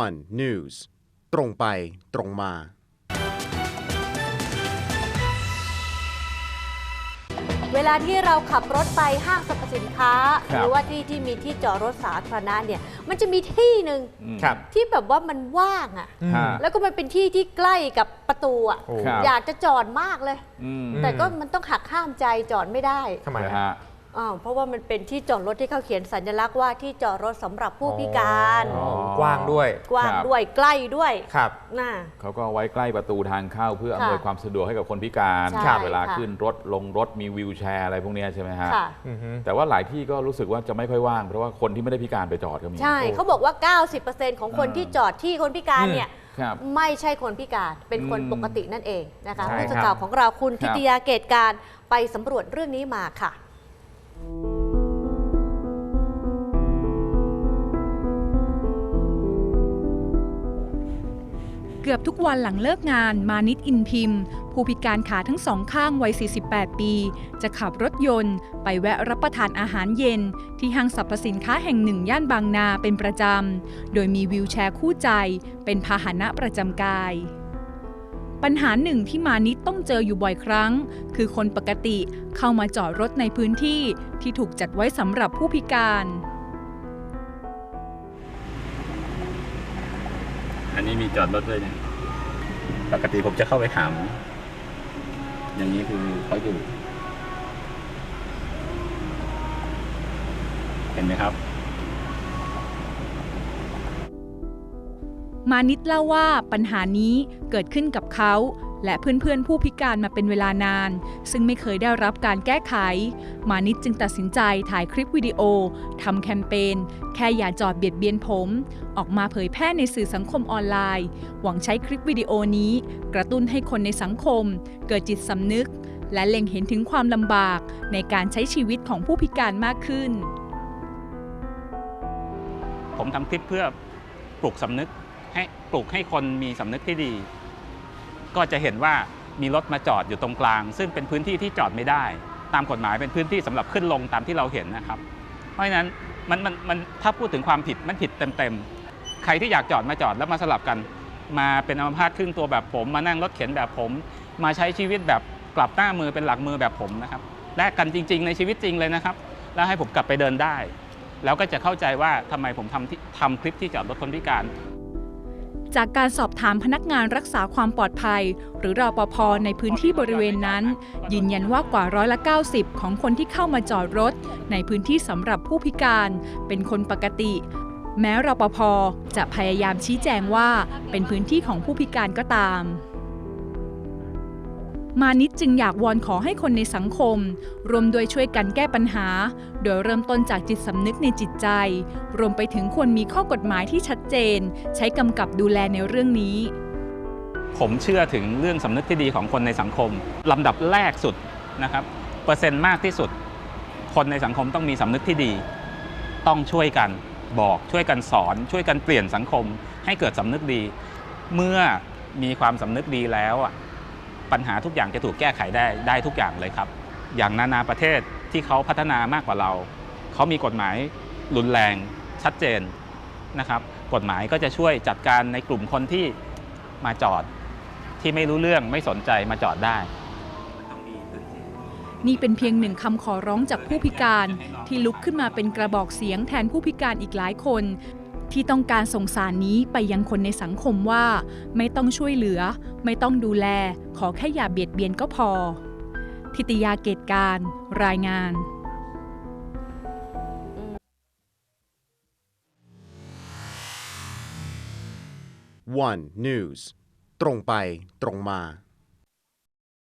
one news ตรงไปตรงมา เวลาที่เราขับรถไปห้างสรรพสินค้าครับหรือว่าที่ที่มีที่จอดรถสาธารณะเนี่ย มันจะมีที่หนึ่งครับที่แบบว่ามันว่างอะ่ะ ฮะ แล้วก็มันเป็นที่ที่ใกล้กับประตูอะโอ้ ครับ อยากจะจอดมากเลยอืมแต่ก็มันต้องหักข้ามใจจอดไม่ได้ ทำไมนะฮะ ฮะ อ้าวเพราะว่ามันเป็นที่จอดรถที่เขาเขียนสัญลักษณ์ว่าที่จอดรถสำหรับผู้พิการ อ๋อกว้างด้วยกว้างครับ ด้วยใกล้ด้วยครับ น่ะ เขาก็ไว้ใกล้ประตูทางเข้าเพื่อค่ะอำนวยความสะดวกให้กับคนพิการใช่เวลาค่ะ ขึ้นรถลงรถมีวิวแชร์อะไรพวกเนี้ยใช่ไหมฮะ ค่ะ อือฮึ แต่ว่าหลายที่ก็รู้สึกว่าจะไม่ค่อยว่าง เพราะว่าคนที่ไม่ได้พิการไปจอดก็มี ใช่เขาบอกว่า 90%ของคนอ่าที่จอดที่คนพิการเนี่ย ครับ ไม่ใช่คนพิการเป็นคนอืมปกตินั่นเองนะคะใช่ผู้สื่อครับ ข่าวของเราคุณครับทิตยาเกตการไปสำรวจเรื่องนี้มาค่ะ เกือบทุกวันหลังเลิกงานมานิดอินพิมพ์ ผู้พิการขาทั้งสองข้างวัย 48 ปี จะขับรถยนต์ ไปแวะรับประทานอาหารเย็น ที่ห้างสรรพสินค้าแห่งหนึ่งย่านบางนาเป็นประจำ โดยมีวิวแชร์คู่ใจ เป็นพาหนะประจำกาย ปัญหาหนึ่งที่มานิดต้องเจออยู่บ่อยครั้ง คือคนปกติเข้ามาจอดรถในพื้นที่ที่ถูกจัดไว้สำหรับผู้พิการ อันนี้มีจอดรถด้วยเนี่ยปกติผมจะเข้าไปถาม อย่างนี้คือเขาอยู่ เห็นไหมครับ มานิดเล่าว่าปัญหานี้เกิดขึ้นกับเขาและเพื่อนๆผู้พิการมาเป็นเวลานาน ซึ่งไม่เคยได้รับการแก้ไข มานิดจึงตัดสินใจถ่ายคลิปวิดีโอทำแคมเปญแค่อย่าจอดเบียดเบียนผม ออกมาเผยแพร่ในสื่อสังคมออนไลน์ หวังใช้คลิปวิดีโอนี้ กระตุ้นให้คนในสังคม เกิดจิตสำนึก และเล็งเห็นถึงความลำบากในการใช้ชีวิตของผู้พิการมากขึ้น ผมทำคลิปเพื่อปลุกสำนึก ให้ปลุกให้คนมีสำนึกที่ดี ก็จะเห็นว่ามีรถมาจอดอยู่ตรงกลาง ซึ่งเป็นพื้นที่ที่จอดไม่ได้ ตามกฎหมายเป็นพื้นที่สำหรับขึ้นลงตามที่เราเห็นนะครับ เพราะฉะนั้นมันมันมันถ้าพูดถึงความผิดมันผิดเต็มๆ ใครที่อยากจอดมาจอดแล้วมาสลับกัน มาเป็นอัมพาตครึ่งตัวแบบผม มานั่งรถเข็นแบบผม มาใช้ชีวิตแบบกลับหน้ามือเป็นหลังมือแบบผมนะครับแลกกันจริง ๆ ในชีวิตจริงเลยนะครับ แล้วให้ผมกลับไปเดินได้ แล้วก็จะเข้าใจว่าทำไมผมทำที่ทำคลิปที่จอดรถคนพิการ จากการสอบถามพนักงานรักษาความปลอดภัย หรือรอปภในพื้นที่บริเวณนั้น ยืนยันว่ากว่าร้อยละ 90 ของคนที่เข้ามาจอดรถ ในพื้นที่สำหรับผู้พิการ เป็นคนปกติ แม้รปภจะพยายามชี้แจงว่าเป็นพื้นที่ของผู้พิการก็ตาม มานิดจึงอยากวอนขอให้คนในสังคมรวมโดวยช่วยกันแก้ปัญหา โดยเริ่มต้นจากจิตสำนึกในจิตใจ รวมไปถึงควรมีข้อกฎหมายที่ชัดเจน ใช้กำกับดูแลในเรื่องนี้ ผมเชื่อถึงเรื่องสำนึกที่ดีของคนในสังคมลำดับแรกสุดนะครับเปอร์เซ็นต์มากที่สุด คนในสังคมต้องมีสำนึกที่ดี ต้องช่วยกันบอกช่วยกันสอน ช่วยกันเปลี่ยนสังคม ให้เกิดสำนึกดี เมื่อมีความสำนึกดีแล้วอะ ปัญหาทุกอย่างจะถูกแก้ไขได้ได้ทุกอย่างเลยครับ อย่างนานาประเทศที่เขาพัฒนามากกว่าเรา เขามีกฎหมายรุนแรงชัดเจนนะครับ กฎหมายก็จะช่วยจัดการในกลุ่มคนที่มาจอดที่ไม่รู้เรื่องไม่สนใจมาจอดได้ นี่เป็นเพียงหนึ่งคำขอร้องจากผู้พิการที่ลุกขึ้นมาเป็นกระบอกเสียงแทนผู้พิการอีกหลายคน ที่ต้องการส่งสารนี้ไปยังคนในสังคมว่า ไม่ต้องช่วยเหลือ ไม่ต้องดูแล ขอแค่อย่าเบียดเบียนก็พอ ทิตยาเกตการ รายงาน one news ตรงไปตรงมา